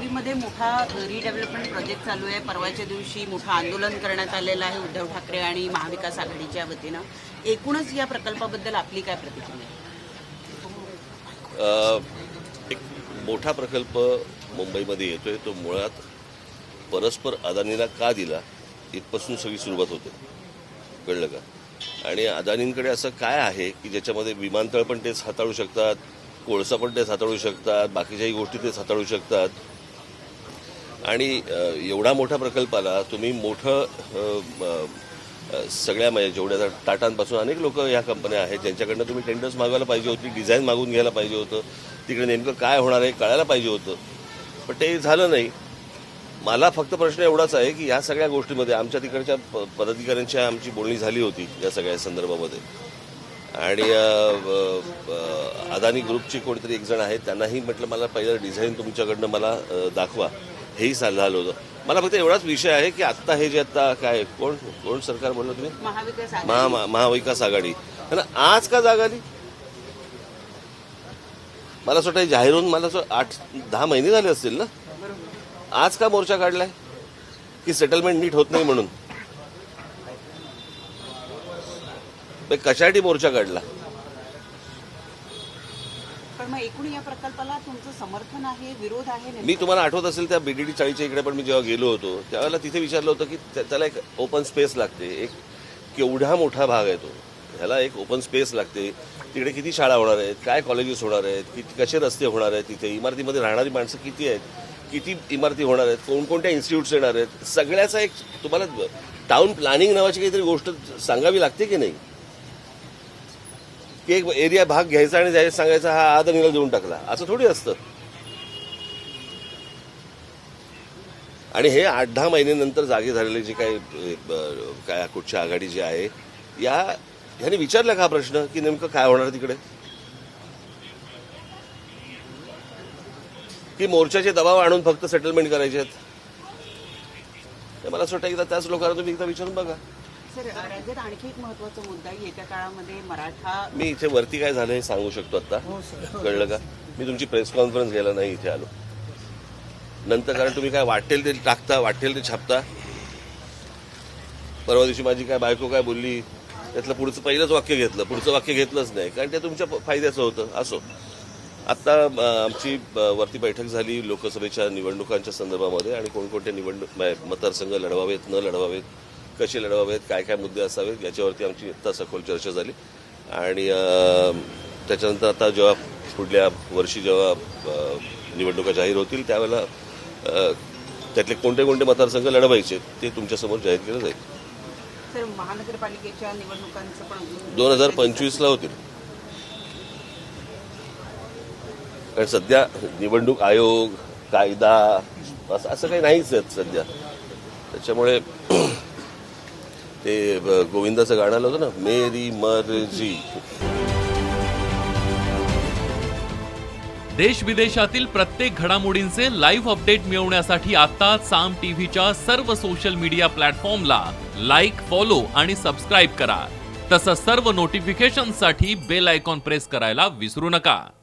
रावीमध्ये मोठा redevelopment project चालू आहे. परवाच्या दिवशी मोठं आंदोलन करण्यात आलेलं आहे उद्धव ठाकरे आणि महाविकास आघाडीच्या वतीनं. एकूणच या प्रकल्पाबद्दल आपली काय प्रतिक्रिया एक मोठा प्रकल्प मुंबईमध्ये येतोय. तो मुळात परस्पर अदानीला का दिला? इथपासून सगळी सुरुवात होते. कळलं का? आणि अदानींकडे असं काय आहे की ज्याच्यामध्ये विमानतळ पण तेच हाताळू शकतात कोळसा पण तेच हाताळू शकतात बाकीच्याही गोष्टी तेच हाताळू शकतात? आणि एवढा मोठा प्रकल्पाला तुम्ही मोठं सगळ्या म्हणजे जेवढ्या टाटांपासून अनेक लोक या कंपन्या आहेत ज्यांच्याकडनं तुम्ही टेंडर्स मागवायला पाहिजे होती डिझाईन मागून घ्यायला पाहिजे होतं तिकडे नेमकं काय होणार आहे कळायला पाहिजे होतं. पण ते झालं नाही. मला फक्त प्रश्न एवढाच आहे की या सगळ्या गोष्टीमध्ये आमच्या तिकडच्या प- पदाधिकाऱ्यांची आमची बोलणी झाली होती या सगळ्या संदर्भामध्ये. आणि अदानी ग्रुपची कोणीतरी एक जण आहेत त्यांनाही म्हटलं मला पहिलं डिझाईन तुमच्याकडनं मला दाखवा. हेही झालं होतं. मला फक्त एवढाच विषय आहे की आत्ता हे जे आता काय कोण कोण सरकार बोललं तुम्ही? महाविकास महा आघाडी. महाविकास आज का जाग आली? मला असं वाटतं जाहीर होऊन मला असं आठ दहा महिने झाले असतील ना? आज का मोर्चा काढलाय? की सेटलमेंट नीट होत नाही म्हणून? कशासाठी मोर्चा काढला? पण मग एकूण या प्रकल्पाला तुमचं समर्थन आहे विरोध आहे मी तुम्हाला आठवत असेल त्या बीडीडी चाळीच्या इकडे पण मी जेव्हा गेलो होतो त्यावेळेला तिथे विचारलं होतं की त्याला एक ओपन स्पेस लागते. एक केवढा मोठा भाग आहे तो. ह्याला एक ओपन स्पेस लागते. तिकडे किती शाळा होणार आहेत? काय कॉलेजेस होणार आहेत? किती कसे रस्ते होणार आहेत तिथे? इमारतीमध्ये राहणारी माणसं किती आहेत? किती इमारती होणार आहेत? कोणकोणत्या इन्स्टिट्यूट्स येणार आहेत? सगळ्याचा एक तुम्हाला टाउन प्लॅनिंग नावाची काहीतरी गोष्ट सांगावी लागते की नाही? की एक एरिया भाग घ्यायचा आणि जायचं सांगायचा हा आदरणीला देऊन टाकला. असं थोडी असतं. आणि हे आठ दहा महिन्यानंतर जागे झालेले जे काही काय कुठची आघाडी जी आहे या ह्याने विचारलं का हा प्रश्न की नेमकं काय होणार तिकडे? की मोर्चाचे दबाव आणून फक्त सेटलमेंट करायचे आहेत? मला असं वाटतं एकदा त्याच लोकांना तुम्ही एकदा विचारून बघा. सर राज्यात आणखी एक महत्त्वाचा मुद्दा आहे. येत्या काळामध्ये मराठा मी इथे वरती काय झालं हे सांगू शकतो आता? कळलं का? मी तुमची प्रेस कॉन्फरन्स घ्यायला नाही इथे आलो. नंतर कारण तुम्ही काय वाटेल ते टाकता वाटेल ते छापता? परवा दिवशी माझी काय बायको काय बोलली त्यातलं पुढचं पहिलंच वाक्य घेतलं. पुढचं वाक्य घेतलंच नाही. कारण ते तुमच्या फायद्याचं होतं. असो. आत्ता आमची वरती बैठक झाली लोकसभेच्या निवडणुकांच्या संदर्भामध्ये आणि कोणकोणते निवडणूक मतदारसंघ लढवावेत न लढवावेत कसे लढवावेत काय काय मुद्दे असावेत याच्यावरती आमची आत्ता सखोल चर्चा झाली. आणि त्याच्यानंतर आता जेव्हा पुढल्या वर्षी जेव्हा निवडणुका जाहीर होतील त्यावेळेला त्यातले कोणते कोणते मतदारसंघ लढवायचे ते तुमच्यासमोर जाहीर केलं जाईल. सर महानगरपालिकेच्या निवडणुकांचं पण अजून- दोन हजार पंचवीसला होतील. कारण सध्या निवडणूक आयोग कायदा असं असं काही नाहीच आहेत सध्या. त्याच्यामुळे ते गोविंदाचं गाणं आलं होतं ना मेरी मर्जी. देश विदेशातील प्रत्येक घडामोडींचे लाईव्ह अपडेट मिळवण्यासाठी आता साम टीव्हीच्या सर्व सोशल मीडिया प्लॅटफॉर्मला लाईक फॉलो आणि सबस्क्राईब करा. तसंच सर्व नोटिफिकेशनसाठी बेल आयकॉन प्रेस करायला विसरू नका.